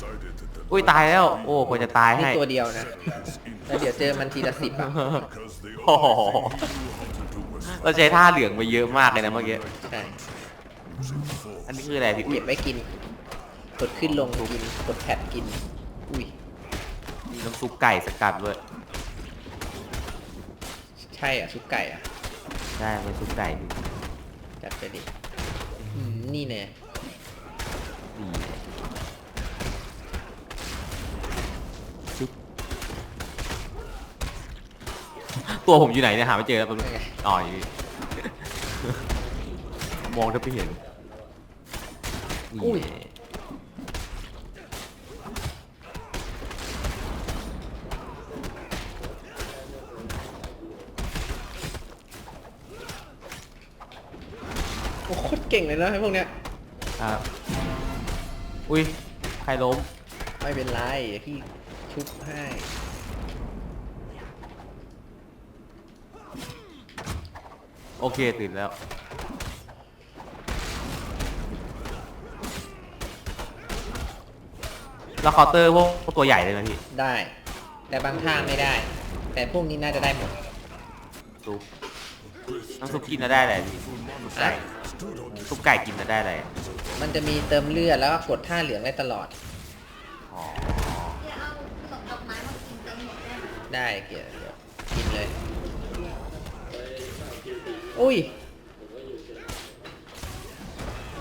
decided that the อุ้ยตายแล้ว โอ้ควรจะตายนี่ให้ ตัวเดียวนะแล้วเดี๋ยวเจอมันทีละสิบอะ because the โอ้โห only thing he knew how to do was เราใช้ท่าเหลืองไปเยอะมากเลยนะเมื่อกี้ ใช่ using force. อันนี้คืออะไรพี่อุ้ยเก็บไว้กิน กดขึ้นลงกิน กดแพดกิน อุ้ย มีน้ำซุปไก่สกัดด้วยใช่อะซุปไก่อะใช่เป็นซุปไก่ดิจัดไปดิอืมนี่แน่ดีซุป ตัวผมอยู่ไหนเนี่ยหาไม่เจอแล้วแป๊บนึงอ๋ออยู่นี่ มองถ้าไม่เห็นนี่โอ้โคตรเก่งเลยนะไอ้พวกเนี้ย ครับอุ้ย ใครล้มไม่เป็นไรเดี๋ยวพี่ชุบให้ โอเคตื่นแล้ว แล้วเคาน์เตอร์พวกพวกตัวใหญ่เลยนะพี่ได้ แต่บางท่าไม่ได้ แต่พวกนี้น่าจะได้หมดซุปน้ำซุปกินแล้วได้อะไรพี่ซุปไก่ซุปไก่กินแล้วได้อะไรมันจะมีเติมเลือดแล้วก็กดท่าเหลืองได้ตลอด อ๋อจะเอาขนมดอกไม้มากินเต็มหมดได้ไหมได้เกี่ยวเดี๋ยวกินเลย อุ้ย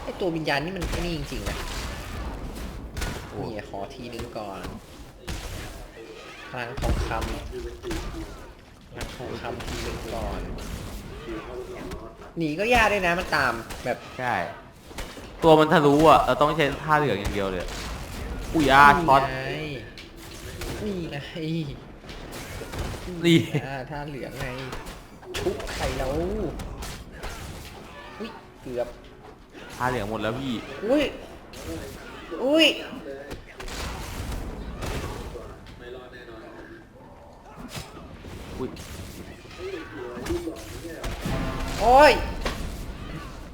ไอตัววิญญาณนี่มันไอ้นี่จริงๆนะโอ้นี่ขอทีนึงก่อนพลังทองคำพลังทองคำทีนึงก่อนหนีก็ยากด้วยนะมันตามแบบใช่ตัวมันทะลุอะเราต้องใช้ท่าเหลืองอย่างเดียวเลยอุ้ยอาช็อตนี่ไงนี่อ่าท่าเหลืองไง ชุบไข่แล้วอุ้ยเกือบท่าเหลืองหมดแล้วพี่ อุ้ยอุ้ยอุ้ยโอ้ย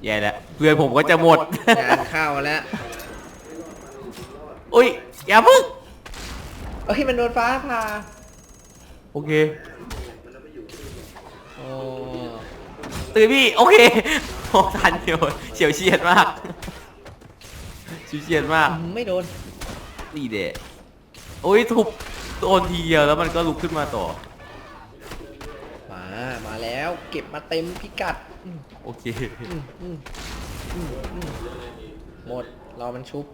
แย่แล้วเพื่อนผมก็จะหมด งานเข้าแล้วอุ้ยอย่าพึ่งเอ้ยมันโดนฟ้าผ่าโอเค โอ้ ตื่นพี่โอเคโอ้ทันเดียวเฉียวเฉียดมากเฉียวเฉียดมากอื้อหือไม่โดนนี่เด็โอ้ยทุบโดนทีเดียวแล้วมันก็ลุกขึ้นมาต่อ มามาแล้วเก็บมาเต็มพิกัดอืมโอเคอืมอืมอืมอืมหมดรอมันชุบ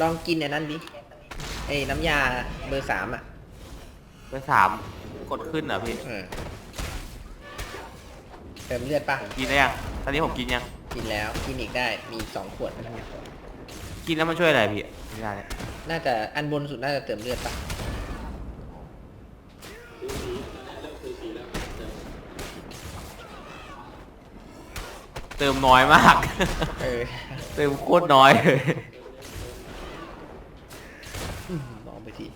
ลองกินอันนั้นดิไอ้น้ำยาเบอร์สามอะไปสาม กดขึ้นเหรอพี่เออเติมเลือดปะกินได้ยังตอนนี้ผมกินยัง กินแล้วกินอีกได้มีอีกสองขวดนะกินแล้วมันช่วยอะไรพี่ไม่ได้เลยน่าจะอันบนสุดน่าจะเติมเลือดปะเติมน้อยมาก เออเติมโคตรน้อยเลยอืมลองไปที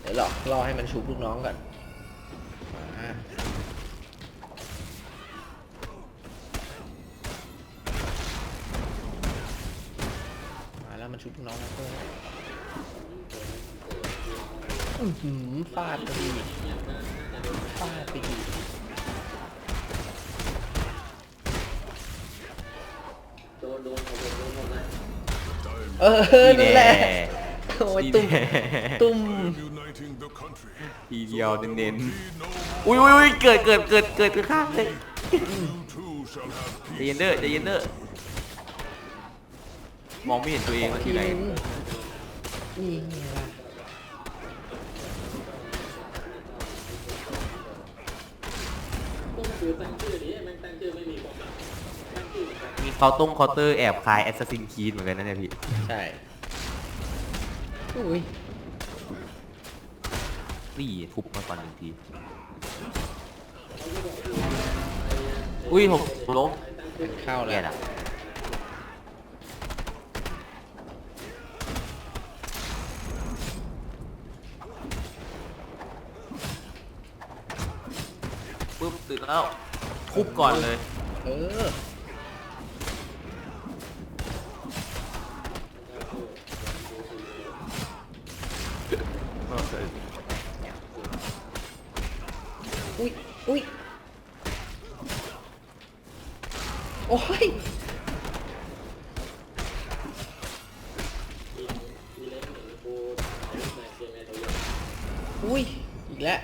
เดี๋ยวรอรอให้มันชุบลูกน้องก่อน มามาแล้วมันชุบลูกน้องแล้วเพื่อนอื้อหือฟาดไปดีฟาดไปดีเออนั่นแหละ โอ้ยตุ้มตุ้ม Uniting the country. ทีเดียวเน้น Be no ๆอุ้ยอุ้ยอุ้ยเกิดเกิดเกิดเกิดเกิดข้างเลย you too shall have ใจ peace. เย็นเด้อใจเย็นเด้อมองไม่เห็นตัวเองว่าที่ไหนนี่ไงล่ะมีเคาน์ตงเคาน์เตอร์แอบคลายแอสซัสซินคีดเหมือนกันนะเนี่ยพี่ ใช่ อุ้ยนี่ทุบมาก่อนหนึ่งทีอุ้ยผมล้มมันเข้าแล้แย่วละปุ๊บตื่นแล้วทุบก่อนเลย เออ โอ้ยอุ้ย อีกแล้ว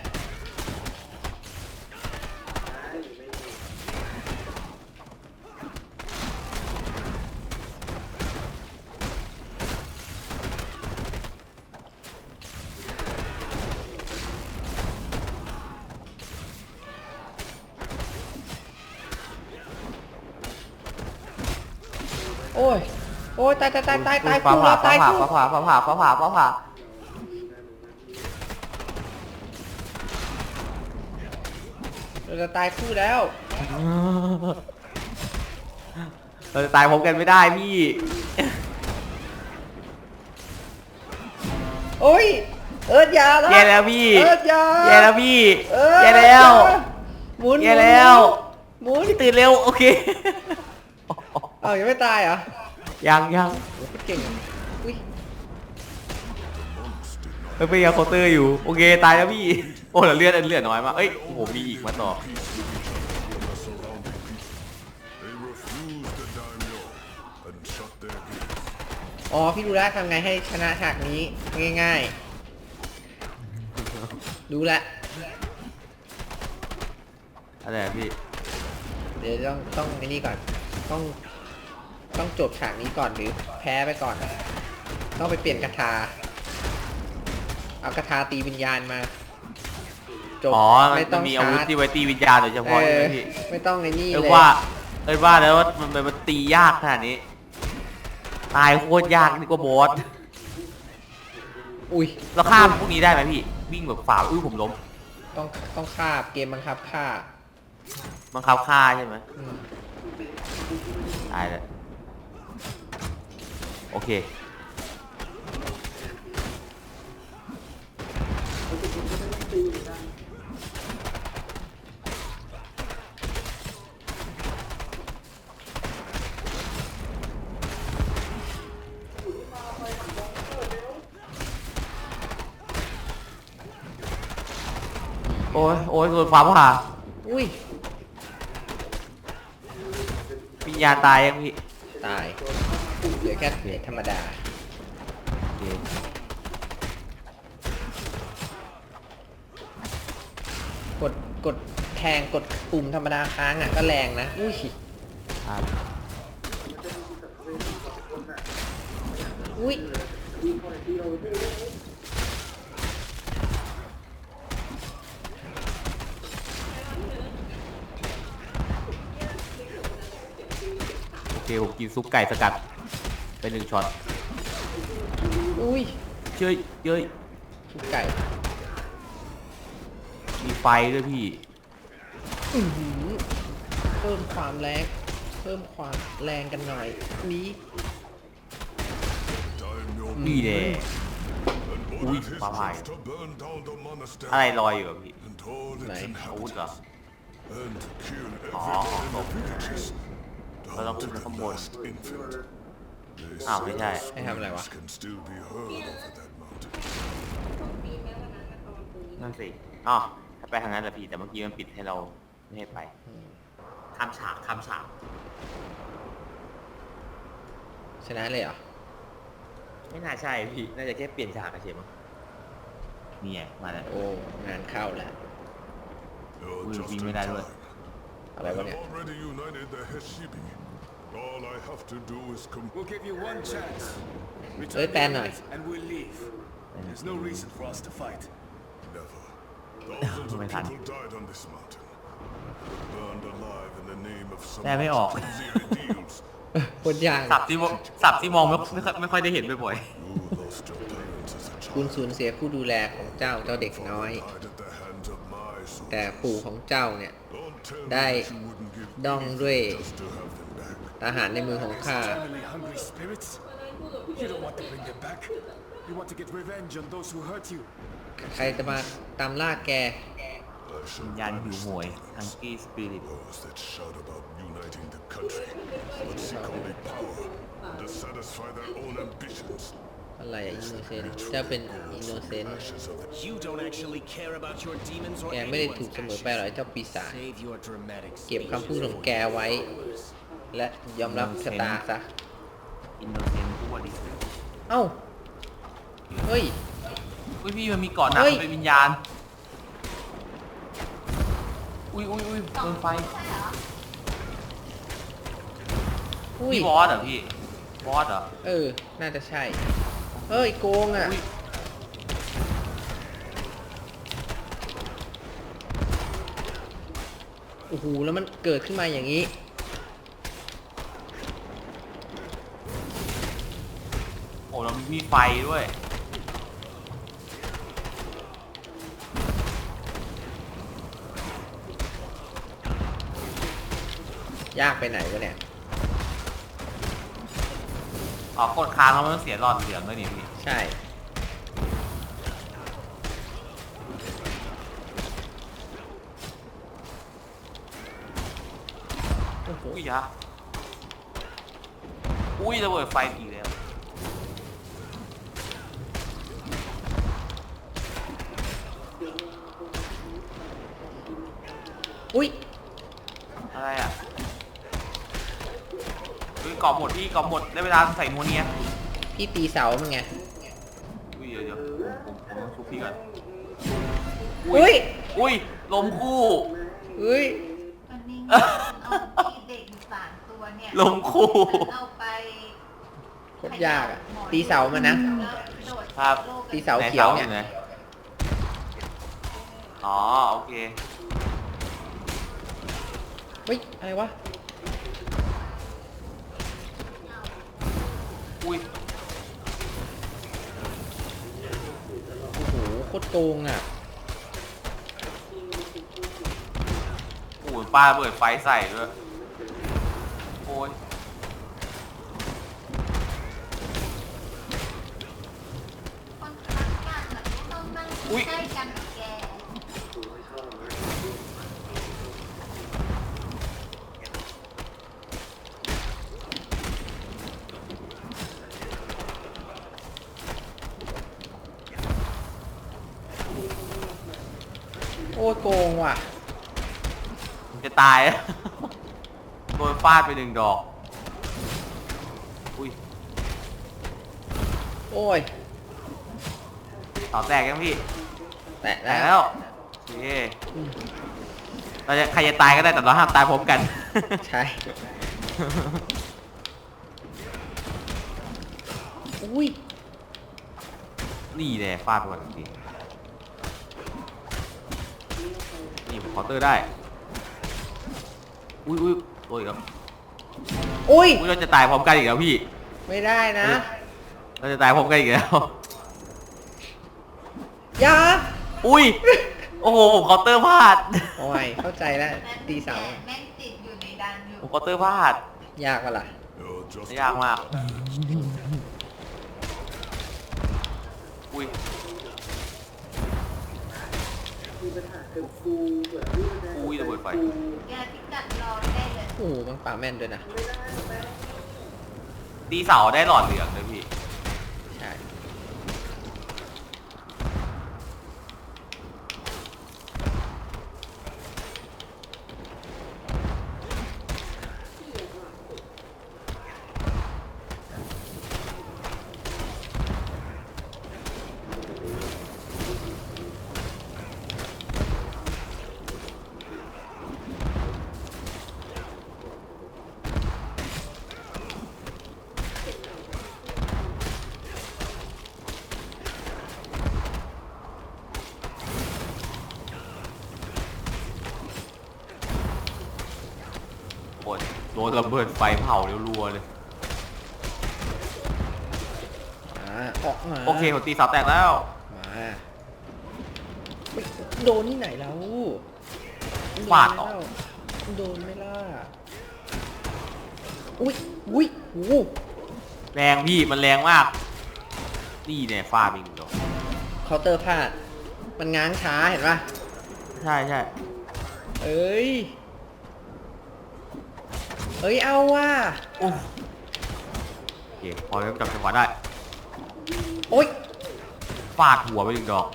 โอ้ย โอ้ ยตายตายตายตายตายฟ้าคู่ผ่าแล้วฟ้าตายผ่าคู่ฟ้าผ่าฟ้าผ่าฟ้าผ่าฟ้าผ่าเราจะตายคู่แล้ว เราจะตายพร้อมกันไม่ได้พี่โอ้ย เอิร์ดยาแล้วแย่แล้วพี่เอิร์ดยาแย่แล้วพี่เอิร์ดแย่แล้วหมุนแย่แล้วหมุนพี่ตื่นเร็วโอเค เอ้ายังไม่ตายเหรอ ยังยังโอ้โหเก่งอะอุ้ยเฮ้ยพยายามเคาน์เตอร์อยู่ โอเค ตายแล้วพี่ โอ้เหลือเลือดเลือดน้อยมากเอ้ย โอ้โห มีอีกมาต่อ Peace with each other from the surrounding people. They refused the daimyo and shut their gates. อ๋อ พี่รู้แล้วทำไงให้ชนะฉากนี้ ง่ายๆ รู้แล้วอะไรอะพี่ เดี๋ยวต้องต้องไอ้นี่ก่อน ต้อง ต้องจบฉากนี้ก่อนหรือแพ้ไปก่อน ต้องไปเปลี่ยนกระทาเอากระทาตีวิญญาณมา จบอ๋อไม่มัต้อนงมีอาวุธชาร์จที่ไว้ตีวิญญาณโดยเฉเอพาะใช่อไหมพี่ไม่ต้องไอ้นี่เออเลยว่าเออว่าแล้วว่ามันมันมันตียากขนาดนี้ ตายโคตรยากนี่กว่าบอสอุ้ยเราข้ามพวกนี้ได้ไหมพี่ วิ่งแบบฝ่าอุ้ยผมล้มต้องต้องฆ่าเกมบังคับฆ่าบังคับฆ่าใช่ไหมอืมตายเลย โอเค โอ้ยโอ้ยโดนฟ้าผ่าอุ้ยวิญญาณตายยังพี่ตาย เหลือแค่เหรียญธรรมดาโอเคกดกดแทงกดปุ่มธรรมดาค้างอะก็แรงนะอุ้ยอ่าอุ้ยโอเคผมกินซุปไก่สกัด ไปหนึ่งช็อตอุ้ยเชื่อเย้ยชุบไก่มีไฟด้วยพี่ อื้อหือเพิ่มความแรงเพิ่มความแรงกันหน่อย นี้ Daimyo นี่แน่ and Ui, ordered his bà mày. troops to burn down the monastery อะไรลอยอยู่อะพี่ and all its Này, อาวุธเหรอ inhabitants, and kill Ồ, everyone in the không. villages, Nó down không to thích nó the không buồn. last infant. They À, say mới the chạy. Hay làm này screams quá. can still be heard over that mountain. นั่นสิอ๋อถ้าไปทางนั้นแหละพี่แต่เมื่อกี้มันปิดให้เราไม่ให้ไปข้ามฉากข้ามฉากชนะเลยเหรอ ไม่น่าใช่พี่น่าจะแค่เปลี่ยนฉากเฉยมั้งนี่ไงมาแล้ว โอ้ งานเข้าแล้ว You're Ui, just vì in mới ra luôn. time. อะไร I วะ have เนี่ย already united the Heshibi. All I have to do is come. We'll give you one chance. Return Ơi, the Ben unit rồi. and we'll leave. There's no reason for us to fight. Never. Thousands of Mày thằng. people died on this mountain. Burned alive in the name of some Em mới ọc. easy ideals. คนยางสับที่มองสับที่มองไม่ไม่ค่อยไม่ค่อยได้เห็นบ่อย You lost your parents as a คุณ child. สูญเสียผู้ดูแลของเจ้าเจ้าเด็กน้อย Died at the hands of my แต่ soldiers. ปู่ของเจ้าเนี่ย Don't tell me ได้ that you wouldn't give ด้องด้วย anything just to have them back. ทหารในมือของข้า Eternally hungry spirits? You don't want to bring them back. You want to get revenge on those who hurt you. ใครจะมาตามล่าแก I ๆ shall วิญญาณหิว banish โหย the ฮัง darkness. กี้สปิริต Those that shout about uniting the country, but seek only power and to satisfy their own ambitions. อะไรอินโนเซนต์เจ้าเป็นอินโนเซนต์ Ashes of the You don't actually care about your demons or แกไม่ได้ anyone's ถูกเสมอไปหรอกไอ้เจ้าปีศาจ Save your dramatic เก็บคำพูดของแกไว้ speeches และยอมรับชะตาซะ อินโนเซนต์ตัวดิเอ้า เฮ้ย อุ้ยพี่มันมีเกาะหนักเฮ้ย มันเป็นวิญญาณ อุ้ยอุ้ยอุ้ยโดนไฟอุ้ย พี่บอสเหรอพี่ บอสเหรอ เออ น่าจะใช่ เฮ้ย โกงอะ อุ้ยโอ้โห แล้วมันเกิดขึ้นมาอย่างนี้ มีไฟด้วย ยากไปไหนวะเนี่ย อ๋อกดค้างแล้วมันต้องเสียหลอดเหลืองด้วยนี่พี่ ใช่ โอ้โหอุ้ยยะอุ้ยระเบิดไฟอีกแล้ว อุ้ยอะไรอะอุ้ยเกาะหมดพี่เกาะหมดได้เวลาใส่นัวเนียพี่ตีเสามันไงอุ้ยเดี๋ยวเดี๋ยวผมผมต้องชุบพี่ก่อนอุ้ยอุ้ยลมคู่ อุ้ยวันนี้เอาที่เด็กอยู่สามตัวเนี่ยลมคู่ เอาไปโคตรยากอะตีเสามันนะ แล้วโดดครับ โลกกัน ตีเสาเขียวเนี่ย ไหสาอไหอ๋อโอเค เฮ้ย อะไรวะ อุ้ย โอ้โห โคตรโกงอะ โอ้ยป้าเปิดไฟใส่ด้วย โอ้ย คนรักกันอะต้องนั่งอุ๊ยใกล้กันกับแก โอ้ยโกงว่ะ ผมจะ ตาย โดนฟาดไปหนึ่งดอก อุ้ยโอ้ยเสาแตกยังพี่ แตะแตแล้กแล้ววโอเคเราจะใครจะตายก็ได้แต่เราห้ามตายพร้อมกัน ใช่ อุ้ย นี่แหละฟาดไปก่อนจริงนี่ผมเคาน์เตอร์ได้ อุ้ยอุ้ยโอ้ยครับอุ้ย อุ้ยเราจะตายพร้อมกันอีกแล้วพี่ ไม่ได้นะเราจะตายพร้อมกันอีกแล้ว อยาอุ้ย โอ้โหผมเคาน์เตอร์พลาด โอ้ยเข้าใจแล้วแม่งตีเสาแแม่งติดอยู่ในดันอยู่ผมเคาน์เตอร์พลาด ยากปะล่ะ You're just ยากมาก อุ้ย อุ้ยระเบิดไฟแกพิกัดรอได้เลย โอ้โหมันป่าแม่นด้วยนะตีเสาได้หลอดเหลืองเลยพี่ ใช่ โอ้ยโดน ระเบิดไฟเผาเรัวๆเลยอ่าออกมาโอเคผมตีเสาแตกแล้ว มาไม่โดนที่ไหนแล้วฟาดออกโดนไหม่ล่ะอุ้ยอุ้ยโอ้โหแรงพี่มันแรงมาก นี่เนี่ยฟาดไปอีกหนึ่งดอกเคาน์เตอร์พลาด มันง้างช้าเห็นปะใช่ใช่ เอ้ย เอ้ยเอาว่ะโอ้โอเคพอแล้วจับจังหวะได้โอ้ยฟาดหัวไปหนึ่งดอก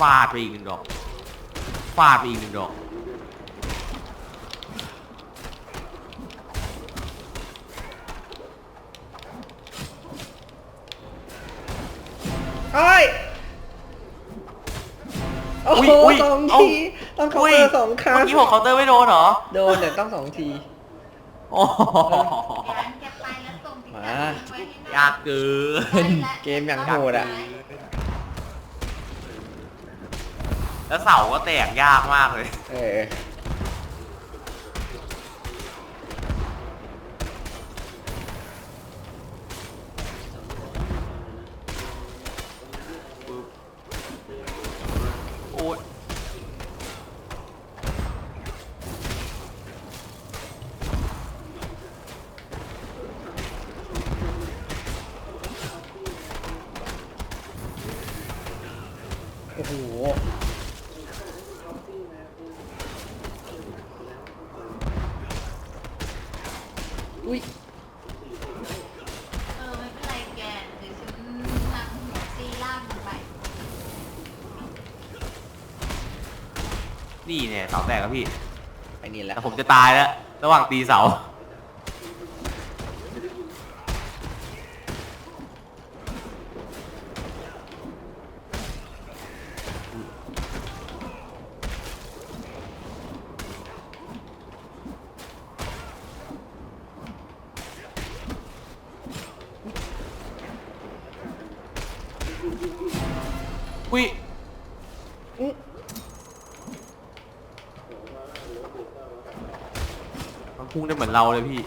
ฟาดไปอีกหนึ่งดอกฟาดไปอีกหนึ่งดอกเฮ้ย โอ้โหอุ๊ยสองเอ้าที ต้องเคาน์เตอร์สองครั้งเมื่อกี้ผมเคาน์เตอร์ไม่โดนเหรอโดนแต่ต้องสองที โอ้โหเดี๋ยวอันแกไปแล้วส่งพิกัดมาไว้ให้หน้ยากเกิน เกมอย่างโหดอะ แล้วเสาก็แตกยากมากเลย เออ โอ้โหอุ้ยเออไม่เป็นไรแกเดี๋ยวฉันนำหัวซีล่างมันไปนี่เนี่ยเสาแตกครับพี่ไอ้นี่แหละแต่ผมจะตายแล้ว ระหว่างตีเสา เหมือนเราเลยพี่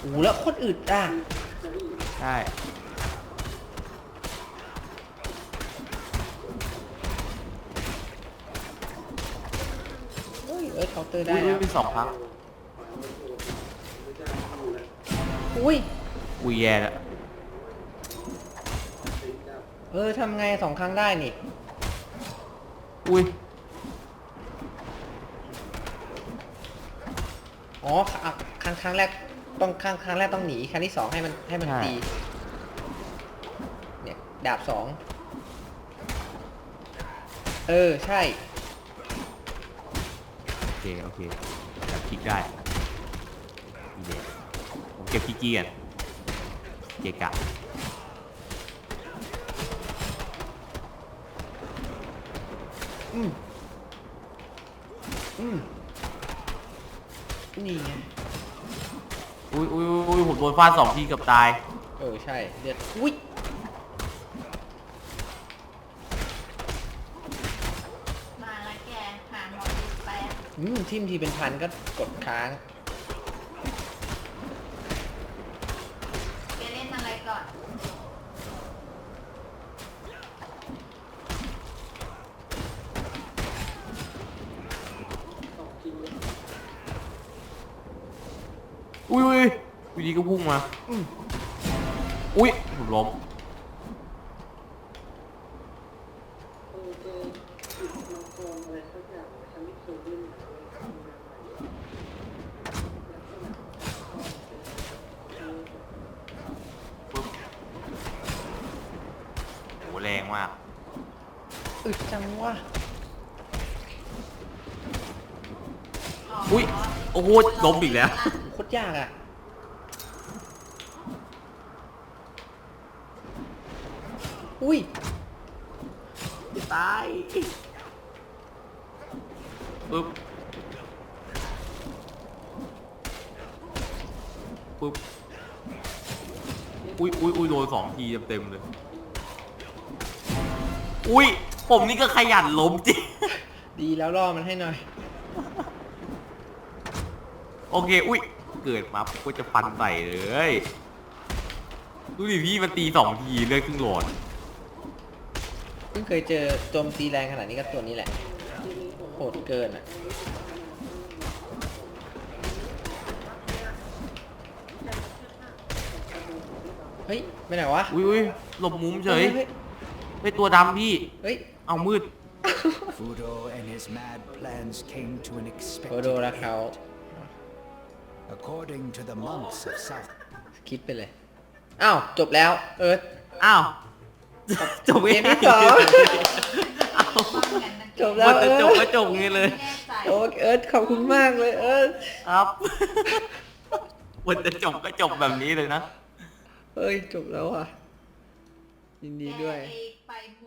โอ้โหแล้วโคตรอึดอะใช่ เฮ้ยเอ้ยเคาน์เตอร์ได้อุ้ยแล้วมีสองครั้งอุ้ย อุ้ยแย่แล้ว เออทำไงสองครั้งได้นี่ อุ้ย อ๋ออะครั้งครั้งแรกต้องครั้งครั้งแรกต้องหนี ครั้งที่สองให้มันให้มันใช่ ตี เนี่ย ดาบสอง เออ ใช่ โอเค โอเคจับคลิกได้ดีเลยผมเก็บคีย์กี้กันเกะกะ อืมอืมนี่ไง อุ้ยอุ้ยอุ้ยผมโดนฟาดสองทีเกับตาย เออ ใช่ เดือดอุ้ยมาแล้วแกหาหมอดูไปอะอืมทิมทีเป็นพันก็กดค้าง แกเล่นอะไรก่อน อุ้ยอุ้ย อยู่ดีก็พุ่งมาอืมอุ้ยผมล้มปึ๊บโหแรงมาก อึดจังวะอุ้ย โอ้โหล้มอีกแล้ว โคตรยากอะ อุ้ยจะตายปึ๊บปึ๊บอุ้ยอุ้ยอุ้ยโดนสองทีเต็มๆเลย อุ้ย ผมนี่ก็ขยันล้มจริง ดีแล้วล่อมันให้หน่อย โอเค อุ้ย เกิดมาก็จะฟันใส่เลย ดูดิพี่มันตีสองทีเลือดครึ่งหลอดเพิ่งเคยเจอโจมตีแรงขนาดนี้กับตัวนี้แหละโหดเกินอะเฮ้ยไปไหนวะอุ้ยอุ้ยหลบมุมเฉยเฮ้ยไปตัวดำพี่ เฮ้ย เอามืด Fudo and his mad plans came to an โค expected โดราเขา end. According to the monks of South, คิดไปเลย อ้าว จบแล้ว เอิร์ธอ้าว จบเกมที่สองอ้าวจบแล้วมันเอิจะร์ธจบก็จบไงเลยไม่แน่ใจโอ้เอิร์ธขอบคุณมากเลย เอิร์ธครับมันจะจบก็จบแบบนี้เลยนะเฮ้ยจบแล้วอะยินดีด้วยแกเองไปโม